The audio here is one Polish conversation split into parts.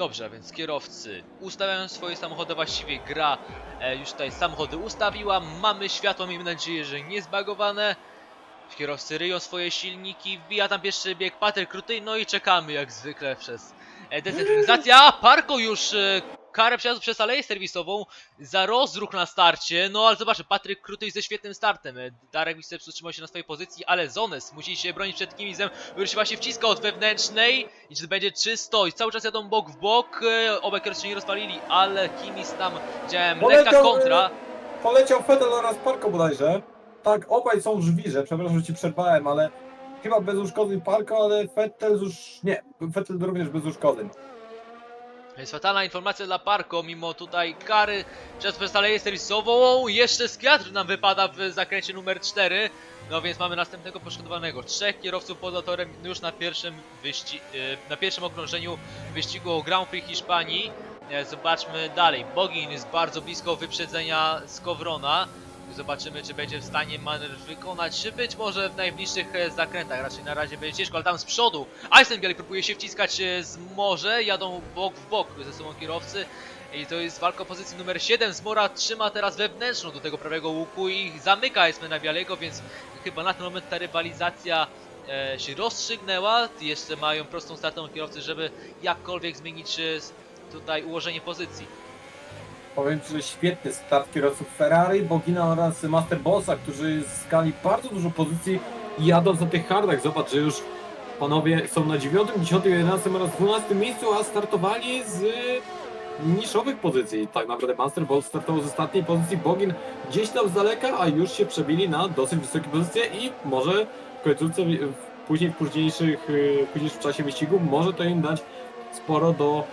Dobrze, więc kierowcy ustawiają swoje samochody, właściwie gra e, już tutaj samochody ustawiła. Mamy światło, miejmy nadzieję, że nie zbagowane. Kierowcy ryją swoje silniki, wbija tam pierwszy bieg Patryk Kruty, no i czekamy jak zwykle przez e, decentralizację. Parko już e, karę przejazdu przez aleję serwisową za rozruch na starcie. No ale zobaczmy, Patryk Kruty ze świetnym startem. E, Darek Wiceps utrzymał się na swojej pozycji, ale Zones musi się bronić przed Kimizem, który się właśnie wciska od wewnętrznej. I czy będzie czysto? I cały czas jadą bok w bok. E, Obaj kierowcy się nie rozwalili, ale Kimis tam, widziałem, lekka kontra. Poleciał Fettel oraz Parko bodajże. Tak, obaj są w żwirze, przepraszam, że ci przerwałem, ale chyba bez uszkodzeń Parko, ale Fettel już... Nie, Fettel również bez uszkodzeń. Jest fatalna informacja dla Parko, mimo tutaj kary przez przestaleję serwisową. Jeszcze Skiatr nam wypada w zakręcie numer 4. No więc mamy następnego poszkodowanego. Trzech kierowców poza torem już na pierwszym, wyści e, na pierwszym okrążeniu wyścigu o Grand Prix Hiszpanii. E, Zobaczmy dalej. Bogin jest bardzo blisko wyprzedzenia Skowrona. Zobaczymy, czy będzie w stanie manewr wykonać, czy być może w najbliższych e, zakrętach. Raczej na razie będzie ciężko, ale tam z przodu Eisenbiel próbuje się wciskać e, z morze, jadą bok w bok ze sobą kierowcy. I to jest walka o pozycji numer 7. Zmora trzyma teraz wewnętrzną do tego prawego łuku i zamyka Esmena Bialego, więc chyba na ten moment ta rywalizacja e, się rozstrzygnęła. Jeszcze mają prostą startową kierowcy, żeby jakkolwiek zmienić e, tutaj ułożenie pozycji. Powiem Ci, że świetny start kierowców Ferrari, Bogina oraz Master Bossa, którzy zyskali bardzo dużo pozycji i jadąc na tych hardach. Zobacz, że już panowie są na 9, 10, 11 oraz 12 miejscu, a startowali z niszowych pozycji. Tak naprawdę Master Boss startował z ostatniej pozycji, Bogin gdzieś tam z daleka, a już się przebili na dosyć wysokie pozycje i może w końcówce, później w późniejszych, y, później w czasie wyścigu, może to im dać sporo do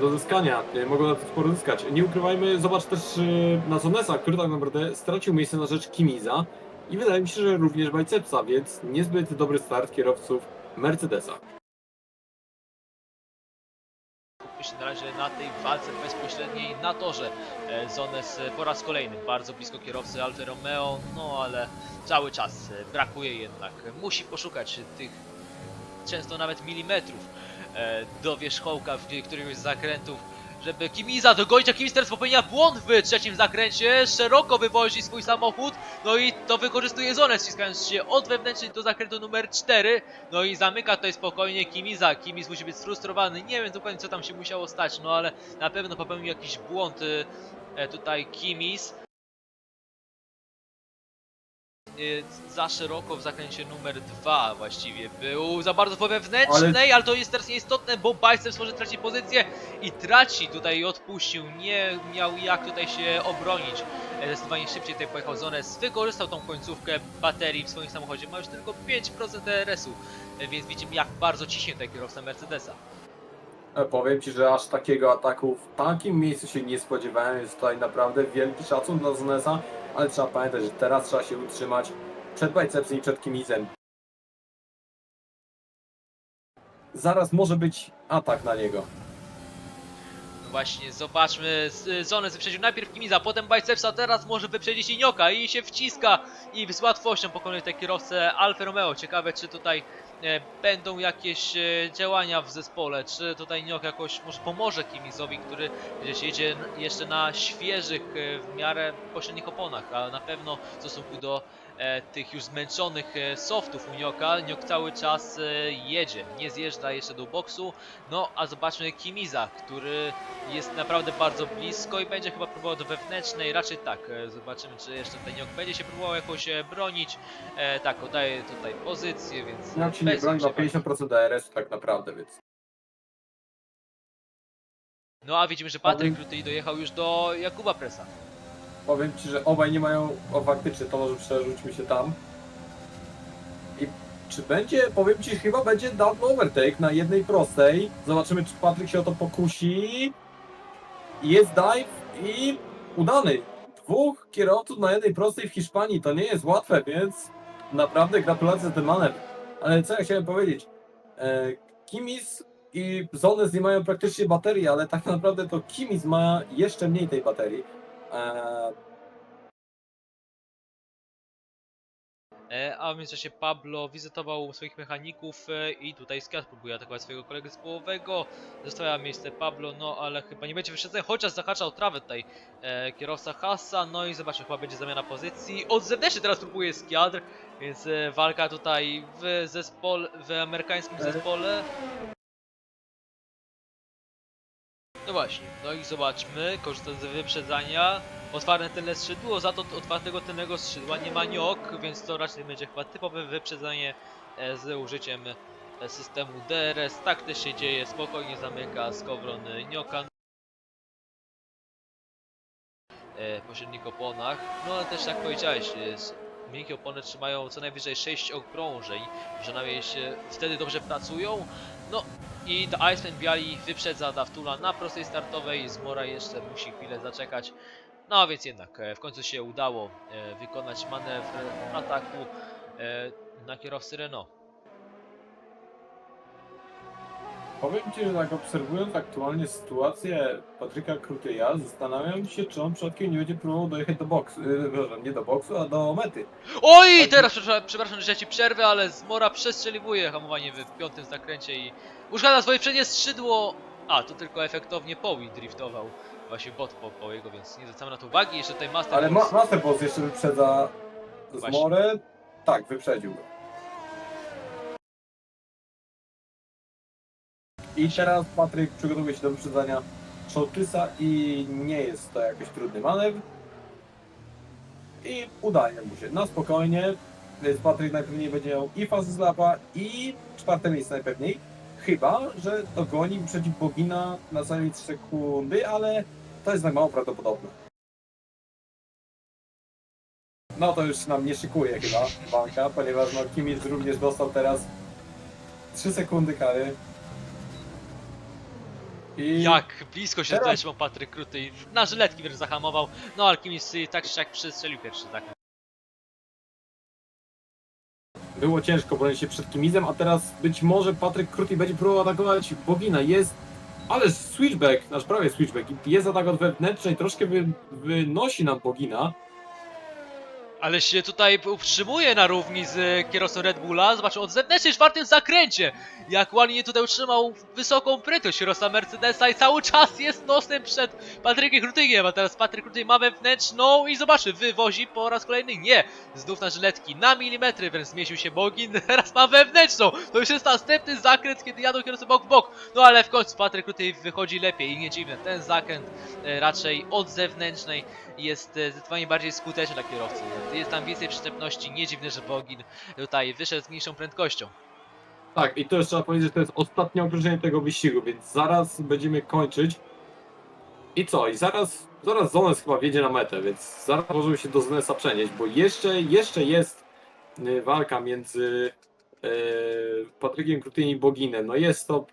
do zyskania. E, Mogą sporo zyskać. Nie ukrywajmy, zobacz też e, na Zonesa, który tak naprawdę stracił miejsce na rzecz Kimiza i wydaje mi się, że również Bicepsa, więc niezbyt dobry start kierowców Mercedesa. Na razie na tej walce bezpośredniej na torze. E, Zones e, po raz kolejny bardzo blisko kierowcy Alfa Romeo, no ale cały czas e, brakuje jednak. Musi poszukać tych często nawet milimetrów e, do wierzchołka w którymś z zakrętów, żeby Kimiza dogonić, a Kimis teraz popełnia błąd w trzecim zakręcie, szeroko wywozi swój samochód, no i to wykorzystuje Zones, ściskając się od wewnętrznej do zakrętu numer 4, no i zamyka tutaj spokojnie Kimiza. Kimis musi być sfrustrowany. Nie wiem dokładnie co tam się musiało stać, no ale na pewno popełnił jakiś błąd e, tutaj Kimis. Y, Za szeroko w zakręcie numer 2 właściwie był. Za bardzo po wewnętrznej, ale... to jest teraz nieistotne, bo Biceps może tracić pozycję i traci tutaj odpuścił. Nie miał jak tutaj się obronić. Zdecydowanie szybciej tutaj pojechał Zones. Wykorzystał tą końcówkę baterii w swoim samochodzie. Ma już tylko 5% DRS-u, więc widzimy jak bardzo ciśnie tutaj kierowca Mercedesa. E, Powiem Ci, że aż takiego ataku w takim miejscu się nie spodziewałem. Jest tutaj naprawdę wielki szacun dla Zonesa, ale trzeba pamiętać, że teraz trzeba się utrzymać przed Bicepsem i przed Kimizem. Zaraz może być atak na niego. No właśnie, zobaczmy, Z- Zones wyprzedził najpierw Kimiza, potem Bicepsa, teraz może wyprzedzić Inioka i się wciska i z łatwością pokonuje tę kierowcę Alfa Romeo. Ciekawe, czy tutaj będą jakieś e, działania w zespole, czy tutaj Iniok jakoś może pomoże Kimizowi, który gdzieś jedzie jeszcze na świeżych e, w miarę pośrednich oponach, a na pewno w stosunku do e, tych już zmęczonych e, softów Unioka, Uniok cały czas e, jedzie, nie zjeżdża jeszcze do boksu, no a zobaczmy Kimiza, który jest naprawdę bardzo blisko i będzie chyba próbował do wewnętrznej, raczej tak, e, zobaczymy czy jeszcze ten Uniok będzie się próbował jakoś e, bronić, e, tak, oddaje tutaj pozycję, więc się nie broni, ma większej 50% DRS tak naprawdę, więc No a widzimy, że Patryk Ruty dojechał już do Jakuba Presa. Powiem Ci, że obaj nie mają, o faktycznie, to może przerzućmy się tam. I czy będzie, powiem Ci, chyba będzie double overtake na jednej prostej. Zobaczymy, czy Patryk się o to pokusi. Jest dive i udany. Dwóch kierowców na jednej prostej w Hiszpanii, to nie jest łatwe, więc naprawdę gratulacje za ten manewr. Ale co ja chciałem powiedzieć? E, Kimis i Zones nie mają praktycznie baterii, ale tak naprawdę to Kimis ma jeszcze mniej tej baterii. E, E, a w międzyczasie Pablo wizytował swoich mechaników e, i tutaj Skiat próbuje atakować swojego kolegę z połowego. Zostawia miejsce Pablo, no ale chyba nie będzie wyszedzeń, chociaż zahacza o trawę tutaj e, kierowca Hasa. No i zobaczmy, chyba będzie zamiana pozycji. Od zewnętrznej teraz próbuje Skiadr, więc e, walka tutaj w zespole, w amerykańskim zespole. No właśnie, no i zobaczmy, korzystając z wyprzedzania, otwarte tylne skrzydło, za to otwartego tylnego skrzydła nie ma niok, więc to raczej będzie chyba typowe wyprzedzanie e, z użyciem e, systemu DRS. Tak też się dzieje, spokojnie zamyka Skowron nioka e, po średnich oponach. No ale też jak powiedziałeś, miękkie opony trzymają co najwyżej 6 okrążeń, przynajmniej się wtedy dobrze pracują. No i The Iceman Biali wyprzedza Daftula na prostej startowej, Zmora jeszcze musi chwilę zaczekać. No a więc jednak e, w końcu się udało e, wykonać manewr ataku e, na kierowcy Renault. Powiem Ci, że tak obserwując aktualnie sytuację Patryka Krutyja, zastanawiam się, czy on przypadkiem nie będzie próbował dojechać do boksu, yy, przepraszam, nie do boksu, a do mety. Oj, Tak. teraz przepraszam, przepraszam, że ja ci przerwę, ale Zmora przestrzeliwuje hamowanie w piątym zakręcie i uszkadza swoje przednie skrzydło. A, to tylko efektownie Powi driftował. Właśnie bot po Powiego, więc nie zwracamy na to uwagi. Jeszcze tutaj Master Ale ma Master Boss jeszcze wyprzedza Właśnie. Zmorę. Tak, wyprzedził go. I teraz Patryk przygotowuje się do wyprzedzania Showtysa i nie jest to jakiś trudny manewr. I udaje mu się. Na spokojnie. Więc Patryk najpewniej będzie miał i fazę z lapa i czwarte miejsce najpewniej. Chyba, że dogoni przeciw Bogina na całej 3 sekundy, ale to jest tak mało prawdopodobne. No to już nam nie szykuje chyba walka, ponieważ no Kimmich również dostał teraz 3 sekundy kary. I Jak blisko się Teraz- trzymał Patryk Kruty i na żyletki wręcz zahamował. No Alchemist y, tak czy jak przestrzelił pierwszy zakręt. było ciężko bronić się przed Kimizem, a teraz być może Patryk Kruty będzie próbował atakować Bogina. Jest, ale switchback, nasz prawie switchback, jest atak od wewnętrznej, troszkę wy, wynosi nam Bogina. Ale się tutaj utrzymuje na równi z e, kierowcą Red Bulla. Zobaczmy, od zewnętrznej czwartym zakręcie. Jak ładnie tutaj utrzymał wysoką prędkość kierowca Mercedesa i cały czas jest nosem przed Patrykiem Krutygiem. A teraz Patryk Krutyg ma wewnętrzną i zobaczy, wywozi po raz kolejny. Nie, znów na żyletki, na milimetry wręcz zmieścił się Bogin. Teraz ma wewnętrzną. To już jest następny zakręt, kiedy jadą kierowcy bok w bok. No ale w końcu Patryk Krutyg wychodzi lepiej i nie dziwne. Ten zakręt e, raczej od zewnętrznej jest e, zdecydowanie bardziej skuteczny dla kierowcy. Jest tam więcej przyczepności, nie dziwne, że Bogin tutaj wyszedł z mniejszą prędkością. Tak, i to już trzeba powiedzieć, że to jest ostatnie okrążenie tego wyścigu, więc zaraz będziemy kończyć. I co? I zaraz, zaraz Zones chyba wjedzie na metę, więc zaraz możemy się do Zonesa przenieść, bo jeszcze, jeszcze jest y, walka między y, Patrykiem Krutyni i Boginem. No jest to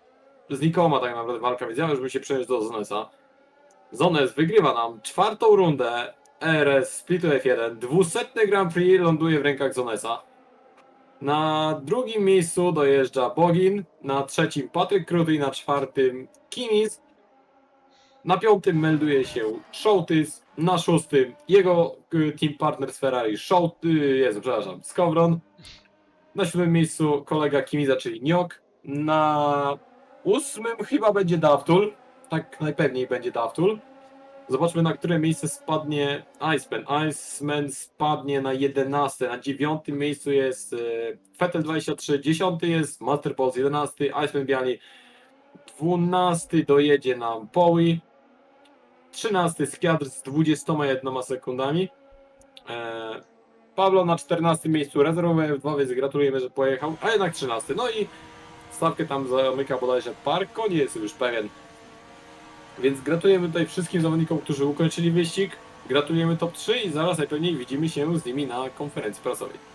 znikoma tak naprawdę walka, więc ja już bym się przeniósł do Zonesa. Zones wygrywa nam czwartą rundę RS Splitu F1, 200 Grand Prix ląduje w rękach Zonesa. Na drugim miejscu dojeżdża Bogin, na trzecim Patryk Kruty na czwartym Kimis. Na piątym melduje się Showtys, na szóstym jego y, team partner z Ferrari Show, y, Jezu, przepraszam, Skowron. Na siódmym miejscu kolega Kimiza, czyli Niok. Na ósmym chyba będzie Davtul, tak najpewniej będzie Davtul. Zobaczmy na które miejsce spadnie Iceman. Iceman spadnie na 11. Na 9 miejscu jest Vettel 23, 10 jest Master Pulse 11, Iceman Biali 12 dojedzie nam Powi, 13 Skiadr z 21 sekundami. E, Pablo na 14 miejscu rezerwowy F2, więc gratulujemy, że pojechał, a jednak 13. No i stawkę tam zamyka bodajże Parko, nie jest już pewien. Więc gratulujemy tutaj wszystkim zawodnikom, którzy ukończyli wyścig. Gratulujemy top 3 i zaraz najpewniej widzimy się z nimi na konferencji prasowej.